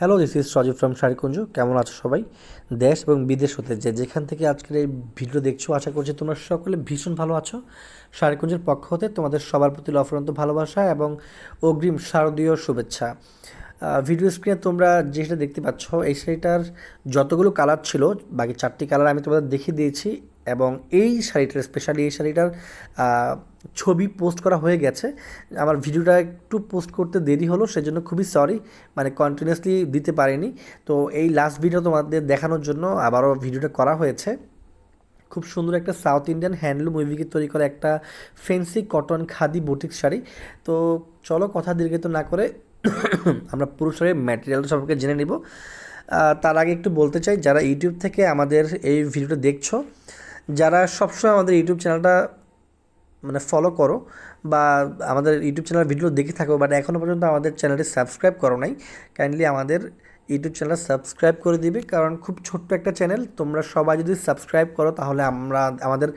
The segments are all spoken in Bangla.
Hello this is Sajib from Sharikunj কেমন আছো সবাই? দেশ এবং বিদেশ হতে যে যেখান থেকে আজকের এই ভিডিও দেখছ, আশা করছি তোমরা সকলে ভীষণ ভালো আছো। শাড়িকুঞ্জের পক্ষ হতে তোমাদের সবার প্রতি অফুরন্ত ভালোবাসা এবং অগ্রিম শারদীয় শুভেচ্ছা। ভিডিও স্ক্রিনে তোমরা যেটা দেখতে পাচ্ছ, এই শাড়িটার যতগুলো কালার ছিল, বাকি চারটি কালার আমি তোমাদের দেখিয়ে দিয়েছি। এবং এই শাড়িটার স্পেশালি এই শাড়িটার ছবি পোস্ট করা হয়ে গেছে। আমার ভিডিওটা একটু পোস্ট করতে দেরি হলো, সেজন্য খুবই সরি মানে কন্টিনিউয়াসলি দিতে পারিনি। তো এই লাস্ট ভিডিও তোমাদের দেখানোর জন্য আবারও ভিডিওটা করা হয়েছে। খুব সুন্দর একটা সাউথ ইন্ডিয়ান হ্যান্ডলুম উইভিকে তৈরি করা একটা fancy cotton khadi boutique sari. তো চলো কথা দীর্ঘিত না করে আমরা পুরো শাড়ির ম্যাটেরিয়ালটা সম্পর্কে জেনে নিব। তার আগে একটু বলতে চাই, যারা ইউটিউব থেকে আমাদের এই ভিডিওটা দেখছ যারা সবসময় আমাদের ইউটিউব চ্যানেলটা মানে ফলো করো বা আমাদের ইউটিউব চ্যানেল ভিডিও দেখে থাকো বাট এখনও পর্যন্ত আমাদের চ্যানেলটি সাবস্ক্রাইব করো নাই কাইন্ডলি আমাদের ইউটিউব চ্যানেল সাবস্ক্রাইব করে দিবে, কারণ খুব ছোট্ট একটা চ্যানেল, তোমরা সবাই যদি সাবস্ক্রাইব করো তাহলে আমরা আমাদের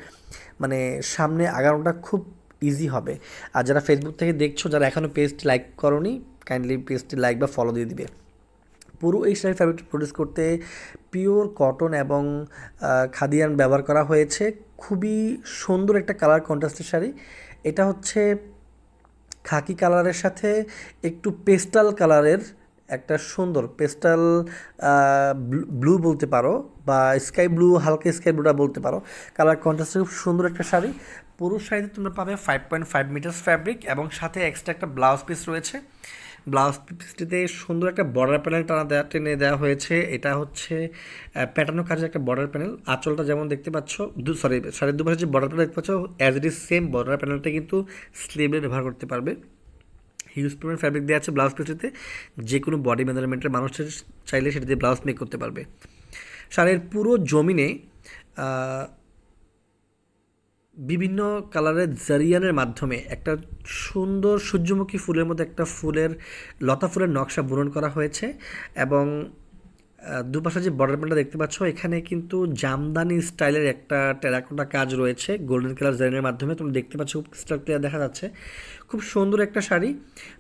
মানে সামনে আগানোটা খুব ইজি হবে। আর যারা ফেসবুক থেকে দেখছ, যারা এখনও পেজটি লাইক করোনি কাইন্ডলি পেজটি লাইক বা ফলো দিয়ে দিবে। পুরো এই শাড়ি ফ্যাব্রিকটি প্রডিউস করতে পিওর কটন এবং খাদিয়ান ব্যবহার করা হয়েছে। খুবই সুন্দর একটা কালার কন্ট্রাস্টের শাড়ি। এটা হচ্ছে খাকি কালারের সাথে একটু পেস্টাল কালারের একটা সুন্দর পেস্টাল ব্লু বলতে পারো বা স্কাই ব্লু হালকা স্কাই ব্লুটা বলতে পারো। কালার কন্ট্রাস্টে খুব সুন্দর একটা শাড়ি। পুরো শাড়িতে তোমরা পাবে five point five meters fabric এবং সাথে এক্সট্রা একটা ব্লাউজ পিস রয়েছে। ব্লাউজ পিসটিতে সুন্দর একটা বর্ডার প্যানেল টানা দেওয়া টেনে দেওয়া হয়েছে। এটা হচ্ছে প্যাটার্নো কাজের একটা বর্ডার প্যানেল আঁচলটা যেমন দেখতে পাচ্ছ, দু সরি সাড়ে দুপাশে যে বর্ডার প্যানেল দেখতে পাচ্ছ as it is same border প্যানেলটা কিন্তু স্লিভে ব্যবহার করতে পারবে। হিউজ পরিমাণ ফ্যাব্রিক দেওয়া আছে ব্লাউজ পিসটিতে। যে কোনো বডি মেজারমেন্টের মানুষ চাইলে সেটা দিয়ে ব্লাউজ মেক করতে পারবে। শাড়ির পুরো জমিনে বিভিন্ন কালারের জারিয়ানের মাধ্যমে একটা সুন্দর সূর্যমুখী ফুলের মধ্যে একটা ফুলের, লতা ফুলের নকশা বুনন করা হয়েছে এবং দুপাশে যে বর্ডার প্যান্টটা দেখতে পাচ্ছ, এখানে কিন্তু জামদানি স্টাইলের একটা টেরাকোটা কাজ রয়েছে গোল্ডেন কালার জারিনের মাধ্যমে। তুমি দেখতে পাচ্ছ, খুব ক্রিস্টাল ক্লিয়ার দেখা যাচ্ছে। খুব সুন্দর একটা শাড়ি।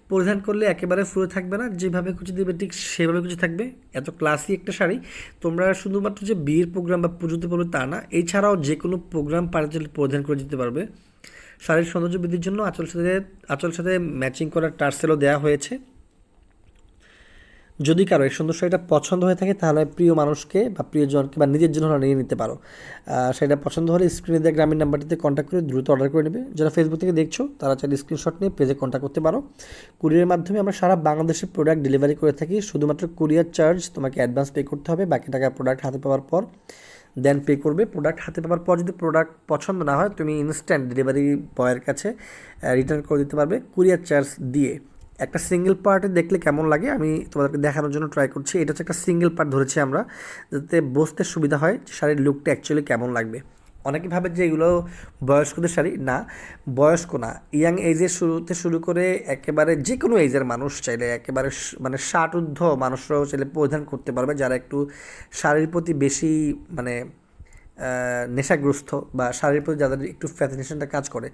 পরিধান করলে একেবারে ফুলে থাকবে না, যেভাবে খুঁজে দিবে ঠিক সেভাবে খুঁজে থাকবে। এত ক্লাসি একটা শাড়ি। তোমরা শুধুমাত্র যে বিয়ের প্রোগ্রাম বা পুজোতে পড়বে তা না, এছাড়াও যে কোনো প্রোগ্রাম পারে পরিধান করে দিতে পারবে। শাড়ির সৌন্দর্য বৃদ্ধির জন্য আঁচল সাথে আঁচল সাথে ম্যাচিং করা টার্সেলও দেওয়া হয়েছে। যদি কারও এই সুন্দর শাড়িটা পছন্দ হয়ে থাকে, তাহলে প্রিয় মানুষকে বা প্রিয়জনকে বা নিজের জন্য নিয়ে নিতে পারো। সেটা পছন্দ হলে স্ক্রিনে দেওয়া গ্রামীণ নাম্বারটিতে কন্ট্যাক্ট করে দ্রুত অর্ডার করে নেবে। যারা ফেসবুক থেকে দেখছ, তারা চাইলে স্ক্রিনশট নিয়ে পেজে কন্ট্যাক্ট করতে পারো। কুরিয়ারের মাধ্যমে আমরা সারা বাংলাদেশে প্রোডাক্ট ডেলিভারি করে থাকি। শুধুমাত্র কুরিয়ার চার্জ তোমাকে অ্যাডভান্স পে করতে হবে, বাকি টাকা প্রোডাক্ট হাতে পাওয়ার পর দেন পে করবে। প্রোডাক্ট হাতে পাওয়ার পর যদি প্রোডাক্ট পছন্দ না হয়, তুমি ইনস্ট্যান্ট ডেলিভারি বয়ের কাছে রিটার্ন করে দিতে পারবে কুরিয়ার চার্জ দিয়ে। একটা সিঙ্গেল পার্টে দেখলে কেমন লাগে, আমি তোমাদেরকে দেখানোর জন্য ট্রাই করছি। এটা হচ্ছে একটা সিঙ্গেল পার্ট ধরেছি আমরা, যাতে বসতে সুবিধা হয় শাড়ির লুকটা অ্যাকচুয়ালি কেমন লাগবে। অনেকে ভাবে যে এগুলো বয়স্কদের শাড়ি, না, বয়স্ক না। ইয়াং এজের শুরুতে শুরু করে একেবারে যে কোনো এজের মানুষ চাইলে, একেবারে মানে ষাট ঊর্ধ্ব মানুষরাও চাইলে পরিধান করতে পারবে। যারা একটু শাড়ির প্রতি বেশি মানে নেশাগ্রস্ত বা শাড়ির প্রতি যাদের একটু ফ্যাসিনেশনটা কাজ করে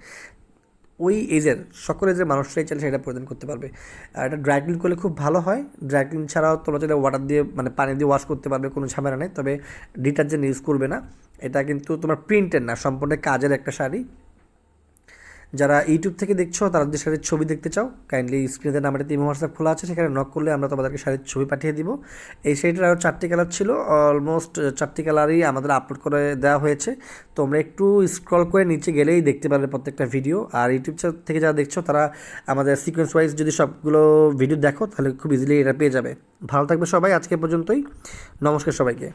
ওই এজের, সকল এজের মানুষরাই চাইলে সেটা পরিধান করতে পারবে। আর এটা ড্রাই ক্লিন করলে খুব ভালো হয়। ড্রাই ক্লিন ছাড়াও তোমরা চাইলে ওয়াটার দিয়ে মানে পানি দিয়ে ওয়াশ করতে পারবে, কোনো ঝামেলা নেই। তবে ডিটারজেন্ট ইউজ করবে না। এটা কিন্তু তোমার প্রিন্টের না, সম্পূর্ণ কাজের একটা শাড়ি। যারা ইউটিউব থেকে দেখছ, তারা যদি শাড়ির ছবি দেখতে চাও কাইন্ডলি স্ক্রিনের নাম্বারটিতে ইমো হোয়াটসঅ্যাপ খোলা আছে, সেখানে নক করলে আমরা তোমাদেরকে শাড়ির ছবি পাঠিয়ে দিব। এই শাড়িটার আরও চারটি কালার ছিল অলমোস্ট চারটি কালারই আমাদের আপলোড করে দেওয়া হয়েছে। তোমরা একটু স্ক্রল করে নিচে গেলেই দেখতে পারবে প্রত্যেকটা ভিডিও আর ইউটিউব থেকে যারা দেখছ, তারা আমাদের সিকোয়েন্স ওয়াইজ যদি সবগুলো ভিডিও দেখো, তাহলে খুব ইজিলি এটা পেয়ে যাবে। ভালো থাকবে সবাই, আজকে পর্যন্তই। নমস্কার সবাইকে।